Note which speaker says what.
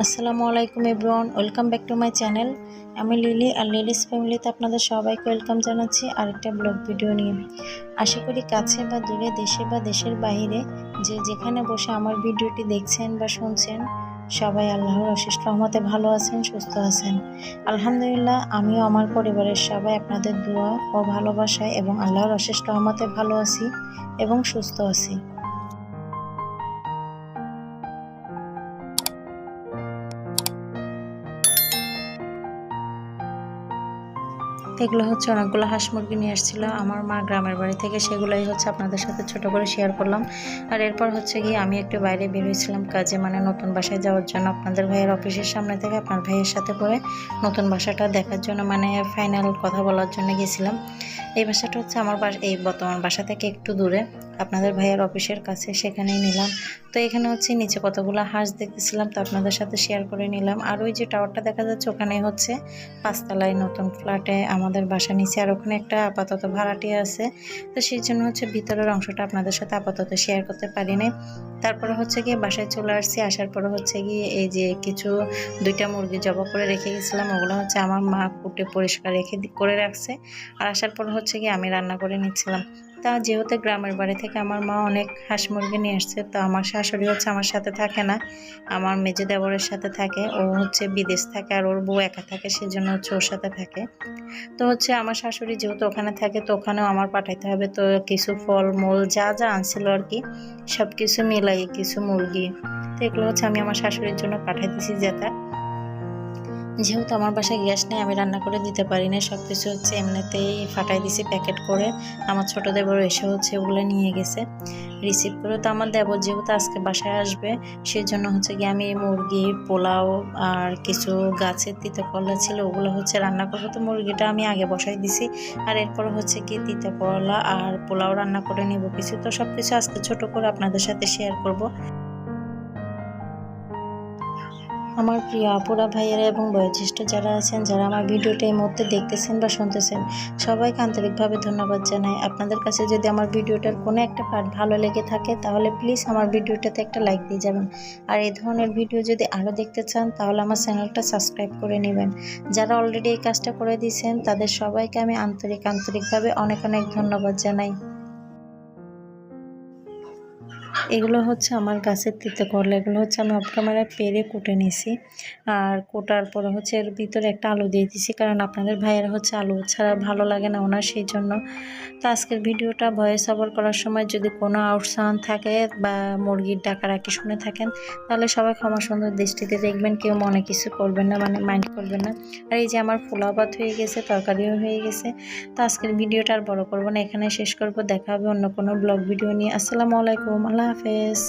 Speaker 1: আসসালামু আলাইকুম everyone, welcome back to my channel. আমি লিলি আর লিলিস ফ্যামিলিতে আপনাদের সবাইকে ওয়েলকাম জানাচ্ছি আরেকটা ব্লগ ভিডিও নিয়ে। আশা করি কাছে বা দূরে, দেশে বা দেশের বাইরে যে যেখানে বসে আমার ভিডিওটি দেখছেন বা শুনছেন, সবাই আল্লাহর অশেষ রহমতে ভালো আছেন, সুস্থ আছেন। আলহামদুলিল্লাহ, আমিও আমার পরিবারের সবাই আপনাদের দোয়া ও ভালোবাসায় এবং আল্লাহর অশেষ রহমতে ভালো আছি এবং সুস্থ আছি। এগুলো হচ্ছে অনেকগুলো হাঁস মুরগি নিয়ে এসেছিল আমার মা গ্রামের বাড়ি থেকে সেগুলোই হচ্ছে আপনাদের সাথে ছোট করে শেয়ার করলাম। আর এরপর হচ্ছে গিয়ে আমি একটু বাইরে বের হয়েছিলাম কাজে মানে নতুন বাসায় যাওয়ার জন্য। আপনাদের ভাইয়ের অফিসের সামনে থেকে আপনার ভাইয়ের সাথে পরে নতুন বাসাটা দেখার জন্য মানে ফাইনাল কথা বলার জন্য গিয়েছিলাম এই বাসাটা হচ্ছে আমার এই বর্তমান বাসা থেকে একটু দূরে। আপনাদের ভাইয়ের অফিসের কাছে সেখানেই নিলাম। তো এখানে হচ্ছে নিচে কতগুলো হাঁস দেখতেছিলাম, তো আপনাদের সাথে শেয়ার করে নিলাম। আর ওই যে টাওয়ারটা দেখা যাচ্ছে, ওখানে হচ্ছে পাঁচতলায় নতুন ফ্ল্যাটে আমাদের বাসা নিচে, আর ওখানে একটা আপাতত ভাড়াটি আছে। তো সেই জন্য হচ্ছে ভিতরের অংশটা আপনাদের সাথে আপাতত শেয়ার করতে পারি নাই। তারপরে হচ্ছে গিয়ে বাসায় চলে আসছি, আসার পরে হচ্ছে গিয়ে এই যে কিছু দুইটা মুরগি জবা করে রেখে গেছিলাম, ওগুলো হচ্ছে আমার মা কুটে পরিষ্কার রেখে করে রাখছে। আর আসার পর হচ্ছে গিয়ে আমি রান্না করে নিচ্ছিলাম। তা যেহেতু গ্রামের বাড়ি থেকে আমার মা অনেক হাঁস মুরগি নিয়ে আসছে, তো আমার শাশুড়ি হচ্ছে আমার সাথে থাকে না। আমার মেজে দেবরের সাথে থাকে, ও হচ্ছে বিদেশ থাকে আর ওর বউ একা থাকে, সেজন্য হচ্ছে ওর সাথে থাকে। তো হচ্ছে আমার শাশুড়ি যেহেতু ওখানে থাকে, তো ওখানেও আমার পাঠাইতে হবে, তো কিছু ফল, মূল, যা যা আনছিল আর কি সব কিছু মিলাই কিছু মুরগি। তো এগুলো হচ্ছে আমি আমার শাশুড়ির জন্য পাঠাইতেছি যেটা। যেহেতু আমার বাসায় গ্যাস নেই, আমি রান্না করে দিতে পারি না সব কিছু হচ্ছে এমনিতেই ফাটাই দিছি প্যাকেট করে। আমার ছোটো দেবর এসে হচ্ছে ওগুলো নিয়ে গেছে। রিসিভ করে তো আমার দেবর যেহেতু আজকে বাসায় আসবে সেই জন্য হচ্ছে কি আমি মুরগি, পোলাও আর কিছু গাছের তিতে ছিল, ওগুলো হচ্ছে রান্না করব। তো মুরগিটা আমি আগে বসাই দিছি, আর এরপর হচ্ছে কি তিতে করলা আর পোলাও রান্না করে নেব কিছু। তো সব কিছু আজকে ছোট করে আপনাদের সাথে শেয়ার করব। আমার প্রিয় আপুরা, ভাইয়েরা এবং বয়োজ্যেষ্ঠ যারা আছেন, যারা আমার ভিডিওটা এই মুহূর্তে দেখতেছেন বা শুনতেছেন, সবাইকে আন্তরিকভাবে ধন্যবাদ জানাই। আপনাদের কাছে যদি আমার ভিডিওটার কোনো একটা পার্ট ভালো লেগে থাকে, তাহলে প্লিজ আমার ভিডিওটাতে একটা লাইক দিয়ে যাবেন। আর এই ধরনের ভিডিও যদি আরও দেখতে চান, তাহলে আমার চ্যানেলটা সাবস্ক্রাইব করে নেবেন। যারা অলরেডি এই কাজটা করে দিয়েছেন, তাদের সবাইকে আমি আন্তরিক, আন্তরিকভাবে অনেক অনেক ধন্যবাদ জানাই। এগুলো হচ্ছে আমার গাছের তিতে করলা এগুলো হচ্ছে আমি অফ ক্যামেরায় পেরে কুটে নিছি। আর কোটার পরে হচ্ছে এর ভিতরে একটা আলু দিয়ে দিছি, কারণ আপনাদের ভাইয়েরা হচ্ছে আলু ছাড়া ভালো লাগে না ওনার, সেই জন্য। তো আজকের ভিডিওটা ভয়েস ওভার করার সময় যদি কোনো আউটসাউন্ড থাকে বা মুরগির ডাকারাকি শুনে থাকেন, তাহলে সবাই ক্ষমা সুন্দর দৃষ্টিতে দেখবেন, কেউ মনে কিছু করবেন না মানে মাইন্ড করবেন না। আর এই যে আমার ফুলাবাত হয়ে গেছে, তরকারিও হয়ে গেছে। তো আজকের ভিডিওটা আর বড় করব না, এখানে শেষ করব, দেখা হবে অন্য কোনো ব্লগ ভিডিও নিয়ে। আসসালামু আলাইকুম, আল্লাহ হাফেজ।